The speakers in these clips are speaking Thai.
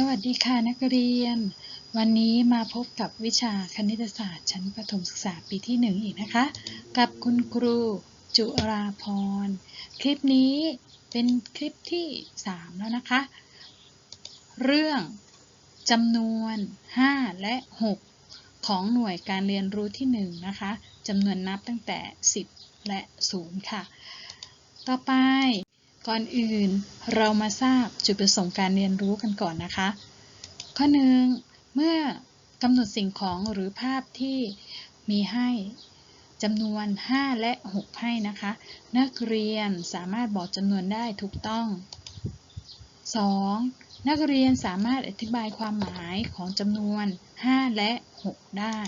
สวัสดีค่ะนักเรียน วันนี้มาพบกับวิชาคณิตศาสตร์ชั้นประถมศึกษาปีที่หนึ่งอีกนะคะ กับคุณครูจุราพร คลิปนี้เป็นคลิปที่3แล้วนะคะ เรื่องจำนวน 5 และ 6 ของหน่วยการเรียนรู้ที่ 1 นะคะจำนวนนับตั้งแต่ 10 และ 0 ค่ะ ต่อไป ก่อนอื่นเรามาทราบจุดประสงค์การเรียนรู้กันก่อนนะคะ ข้อหนึ่งเมื่อกำหนดสิ่งของหรือภาพที่มีให้จำนวน 5 และ 6 ให้นะคะ นักเรียนสามารถบอกจำนวนได้ถูกต้อง 2. นักเรียนสามารถอธิบายความหมายของจำนวน 5 และ 6 ได้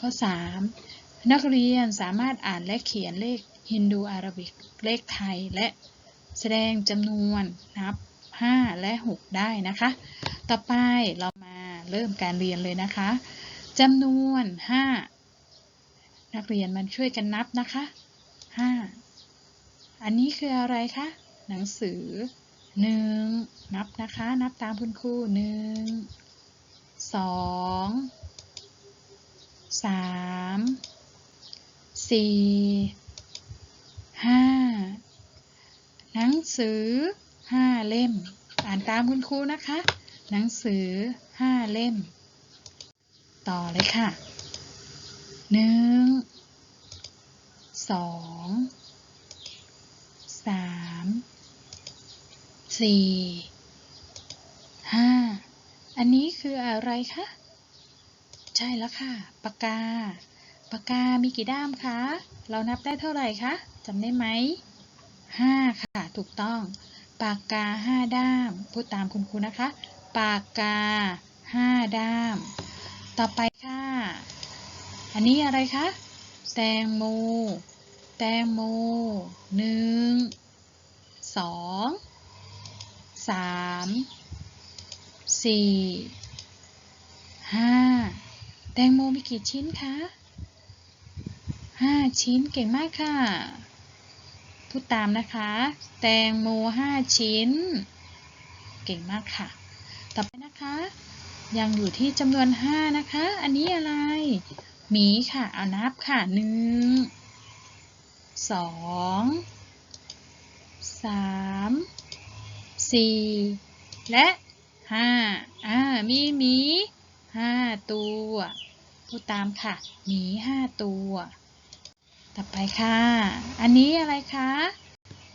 ข้อ 3. นักเรียนสามารถอ่านและเขียนเลขฮินดูอาราบิก เลขไทยและ แสดงจำนวนนับ 5 และ 6 ได้นะคะ ต่อไปเรามาเริ่มการเรียนเลยนะคะจำนวน 5 นักเรียนมันช่วยกันนับนะคะ 5 อันนี้คืออะไรคะ หนังสือ 1 นับนะคะ นับตามคุณครู 1 2 3 4 5ห หนังสือ5เล่ม อ่านตามคุณครูนะคะ หนังสือ5เล่ม ต่อเลยค่ะ1 2 3 4 5อันนี้คืออะไรคะ ใช่แล้วค่ะ ปากกา ปากกามีกี่ด้ามคะ เรานับได้เท่าไหร่คะจำได้ไหม 5 ค่ะ ถูกต้อง ปากกา 5 ด้าม พูดตามคุณครูนะคะ ปากกา 5 ด้าม ต่อไปค่ะ อันนี้อะไรคะ แตงโม แตงโมหนึ่งสองสามสี่ห้าแตงโมมีกี่ชิ้นคะห้าชิ้นเก่งมากค่ะ พูดตามนะคะ แตงโมห้าชิ้น เก่งมากค่ะ ต่อไปนะคะ ยังอยู่ที่จำนวนห้านะคะ อันนี้อะไร หมีค่ะเอานับค่ะหนึ่งสองสามสี่และห้าอ่า มีหมีห้าตัว พูดตามค่ะ หมีห้าตัว ต่อไปค่ะ อันนี้อะไรคะ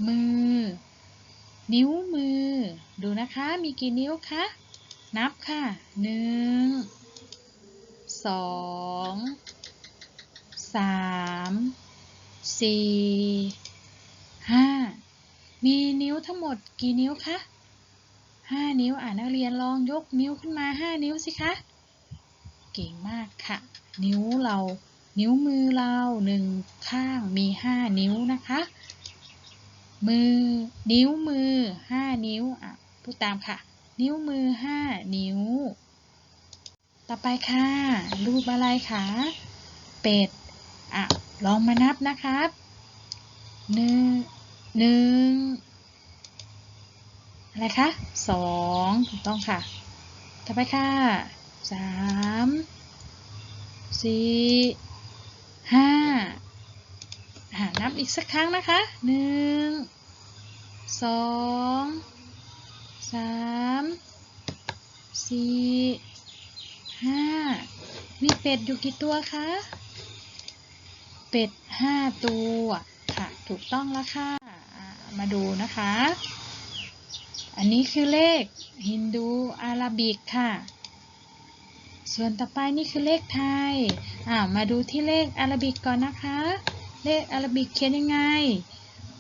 มือ นิ้วมือ ดูนะคะ มีกี่นิ้วคะ นับค่ะ หนึ่ง สอง สาม สี่ ห้า มีนิ้วทั้งหมดกี่นิ้วคะห้านิ้ว อ่านักเรียนลองยกนิ้วขึ้นมาห้านิ้วสิคะ เก่งมากค่ะ นิ้วเรา นิ้วมือเราหนึ่งข้างมีห้านิ้วนะคะ มือนิ้วมือห้านิ้วอะพูดตามค่ะ นิ้วมือห้านิ้ว ต่อไปค่ะ รูปอะไรคะเป็ดอะลองมานับนะครับหนึ่งหนึ่งอะไรคะสองถูกต้องค่ะ ต่อไปค่ะสามสี่ ห้าอ่านับอีกสักครั้งนะคะหนึ่งสองสามสี่ห้ามีเป็ดอยู่กี่ตัวคะ เป็ดห้าตัวค่ะ ถูกต้องแล้วค่ะ มาดูนะคะ อันนี้คือเลขฮินดูอาราบิกค่ะ ส่วนต่อไปนี่คือเลขไทยอ่ามาดูที่เลขอารบิกก่อนนะคะ เลขอารบิกเขียนยังไง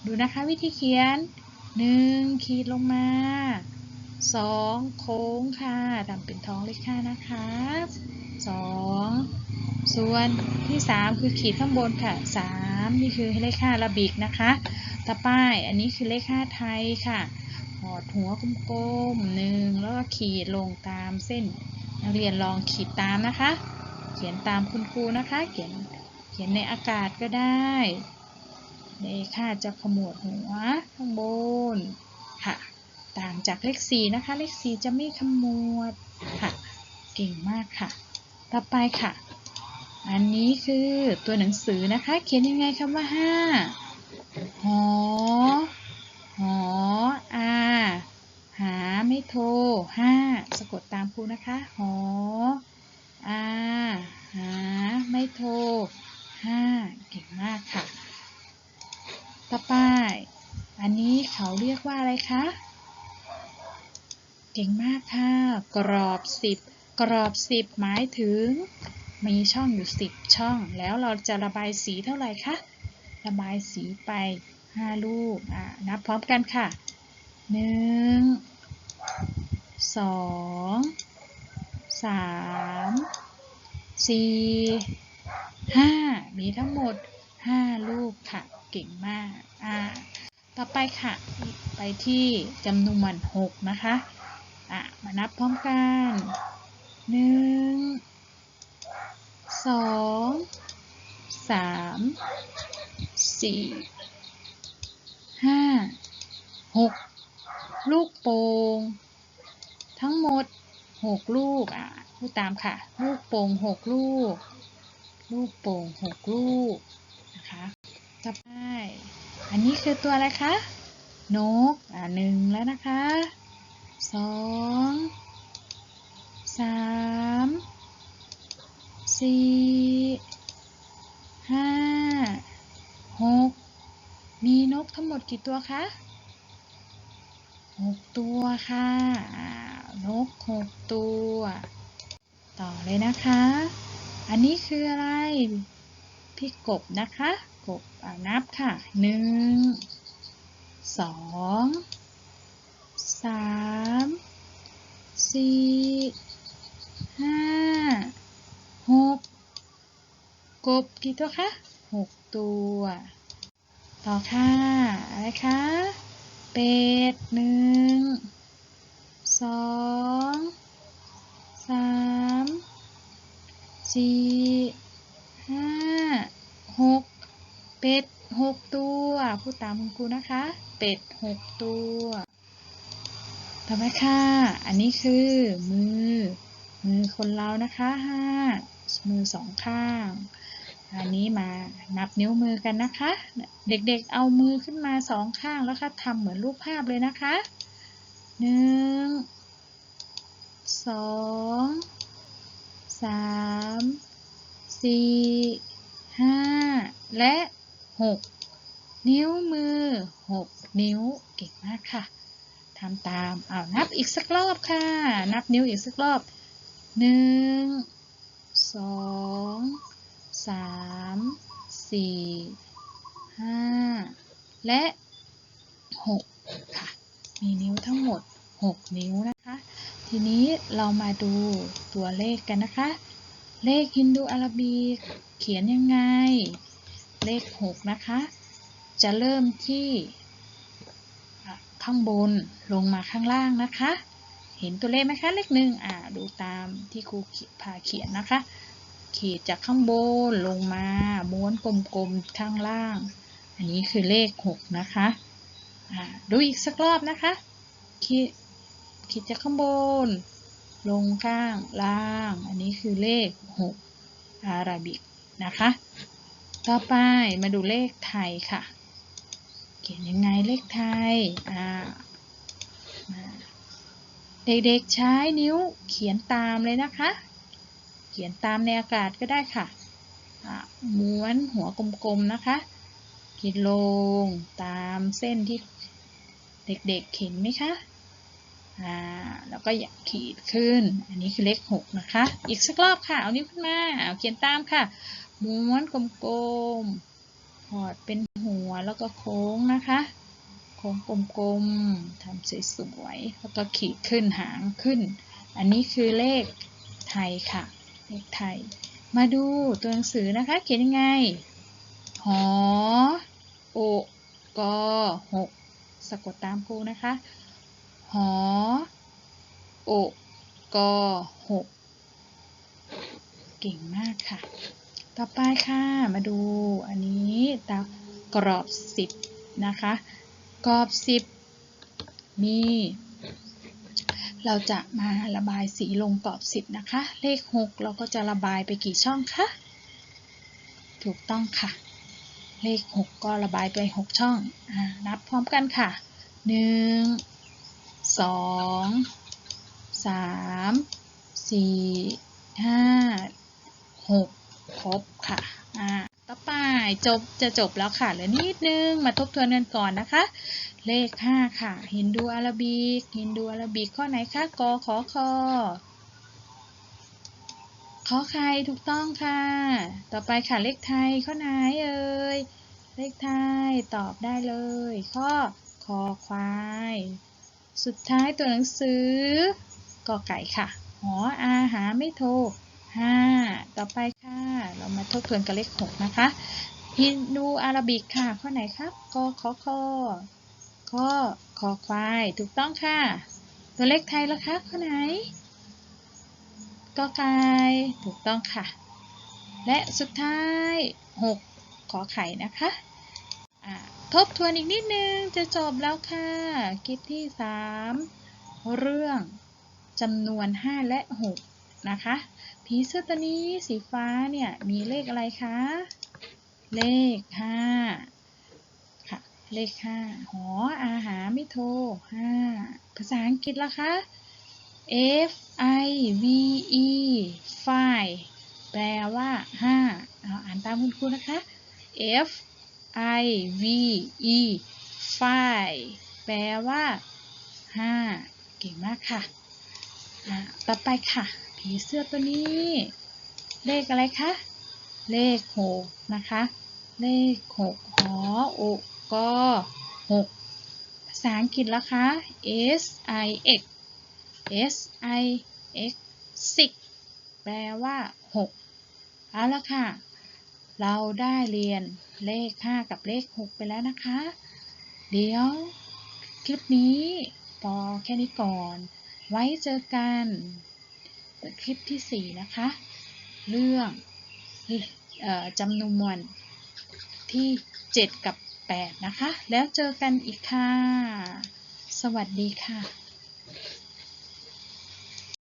ดูนะคะวิธีเขียนหนึ่งขีดลงมาสองโค้งค่ะทำเป็นท้องเลขห้านะคะสองส่วนที่สามคือขีดข้างบนค่ะสามนี่คือเลขห้าอารบิกนะคะ ต่อไปอันนี้คือเลขห้าไทยค่ะหอดหัวกลมๆหนึ่งแล้วก็ขีดลงตามเส้น นักเรียนลองขีดตามนะคะ เขียนตามคุณครูนะคะ เขียน เขียนในอากาศก็ได้เลขาจะขมวดหัวข้างบนค่ะ ต่างจากเลขสี่นะคะ เลขสี่จะไม่ขมวดค่ะ เก่งมากค่ะ ต่อไปค่ะ อันนี้คือตัวหนังสือนะคะ เขียนยังไงคำว่าห้าหอ หอ อา หาไม่ โทรห้าสะกดตามครูนะคะหออาหาไม่โทรห้าเก่งมากค่ะ ต่อไป อันนี้เขาเรียกว่าอะไรคะ เก่งมากค่ะ กรอบสิบกรอบสิบหมายถึง มีช่องอยู่สิบช่อง แล้วเราจะระบายสีเท่าไหร่คะ ระบายสีไปห้าลูกนับพร้อมกันค่ะหนึ่ง สองสามสี่ห้ามีทั้งหมดห้าลูกค่ะ เก่งมาก อ่า ต่อไปค่ะ ไปที่จำนวนหกนะคะ อะ มานับพร้อมกันหนึ่งสองสามสี่ห้าหกลูกโป่งทั้ง หมดหกลูกอะพูดตามค่ะ ลูกโป่งหกลูก ลูกโป่งหกลูกนะคะต่อไปอันนี้คือตัวอะไรคะ นก อ่าหนึ่งแล้วนะคะสองสามสี่ห้าหกมีนกทั้งหมดกี่ตัวคะหกตัวค่ะ นกหกตัว ต่อเลยนะคะ อันนี้คืออะไร พี่กบนะคะ กบนับค่ะหนึ่งสองสามสี่ห้าหกกบกี่ตัวคะหกตัว ต่อค่ะอะไรคะเป็ดหนึ่ง สองสามสี่ห้าหกเป็ดหกตัวพูดตามคุณครูนะคะ เป็ดหกตัวต่อไปค่ะ อันนี้คือมือ มือคนเรานะคะห้ามือสองข้าง อันนี้มานับนิ้วมือกันนะคะ เด็กๆเอามือขึ้นมาสองข้างแล้วค่ะทำเหมือนรูปภาพเลยนะคะ หนึ่งสองสามสี่ห้าและหกนิ้วมือหกนิ้วเก่งมากค่ะทำตามเอานับอีกสักรอบค่ะ นับนิ้วอีกสักรอบหนึ่งสองสามสี่ห้าและหกค่ะ ทั้งหมดหกนิ้วนะคะ ทีนี้เรามาดูตัวเลขกันนะคะ เลขฮินดูอาราบิกเขียนยังไง เลขหกนะคะ จะเริ่มที่ข้างบนลงมาข้างล่างนะคะ เห็นตัวเลขไหมคะเลขหนึ่งอ่าดูตามที่ครูพาเขียนนะคะ ขีดจากข้างบนลงมาม้วนกลมๆข้างล่าง อันนี้คือเลข 6 นะคะ อ่าดูอีกสักรอบนะคะ ขีดขีดจากข้างบน ลงข้างล่าง อันนี้คือเลข 6 อาราบิกนะคะ ต่อไปมาดูเลขไทยค่ะ เขียนยังไงเลขไทยอ่าเด็กๆใช้นิ้วเขียนตามเลยนะคะ เขียนตามในอากาศก็ได้ค่ะอะม้วนหัวกลมๆนะคะขีดลงตามเส้นที่ เด็กๆเห็นไหมคะอ่าแล้วก็ขีดขึ้น อันนี้คือเลขหกนะคะ อีกสักรอบค่ะ เอานิ้วขึ้นมาเอาเขียนตามค่ะ ม้วนกลมๆพอดเป็นหัวแล้วก็โค้งนะคะ โค้งกลมๆทำสวยๆแล้วก็ขีดขึ้นหางขึ้น อันนี้คือเลขไทยค่ะ เลขไทย มาดูตัวหนังสือนะคะ เขียนยังไง หอ โอกอหก สะกดตามครูนะคะ หอ โอกอหกเก่งมากค่ะ ต่อไปค่ะ มาดูอันนี้ตากรอบสิบนะคะ กรอบสิบมีเราจะมาระบายสีลงกรอบสิบนะคะ เลขหกเราก็จะระบายไปกี่ช่องคะ ถูกต้องค่ะ เลขหกก็ระบายไปหกช่องอนับพร้อมกันค่ะหนึ่งสองสามสี่ห้าหกครบค่ะต่อไปจบจะจบแล้วค่ะเหลือนิดนึงมาทบทวนกันก่อนนะคะ เลข 5 ค่ะ ฮินดูอาราบิกฮินดูอาราบิกข้อไหนคะกอขอคอ ขอไข่ถูกต้องค่ะ ต่อไปค่ะเลขไทยข้อไหนเอ่ย เลขไทยตอบได้เลย ข้อคอควาย สุดท้ายตัวหนังสือกอไก่ค่ะ หออาหาไม่โทรห้าต่อไปค่ะ เรามาทบทวนกับเลขหกนะคะฮินดูอาราบิกค่ะ ข้อไหนครับกอขอคอข้อคอควาย ถูกต้องค่ะ ตัวเลขไทยล้วคะข้อไหน กอไก่ถูกต้องค่ะ และสุดท้าย 6 ขอไข่นะคะทบทวนอีกนิดนึงจะจบแล้วค่ะ คลิปที่ 3 เรื่องจำนวน 5 และ 6 นะคะ ผีเสื้อตัวนี้สีฟ้าเนี่ย มีเลขอะไรคะ เลข 5 ค่ะ เลข 5 หออาหาไม่โทร5ภาษาอังกฤษละคะ F I V E five แปลว่า5เอาอ่านตามคุณครูนะคะ F I V E five แปลว่า5เก่งมากค่ะ ต่อไปค่ะ ผีเสื้อตัวนี้ เลขอะไรคะ เลข6นะคะ เลข6หอโอกอ6ภาษาอังกฤษล้วคะ S I X S I X แปลว่า 6 เอาละค่ะ เราได้เรียนเลข 5 กับเลข 6 ไปแล้วนะคะ เดี๋ยวคลิปนี้พอแค่นี้ก่อน ไว้เจอกันคลิปที่ 4 นะคะ เรื่องออจำนวนที่ 7 กับ 8 นะคะ แล้วเจอกันอีกค่ะ สวัสดีค่ะ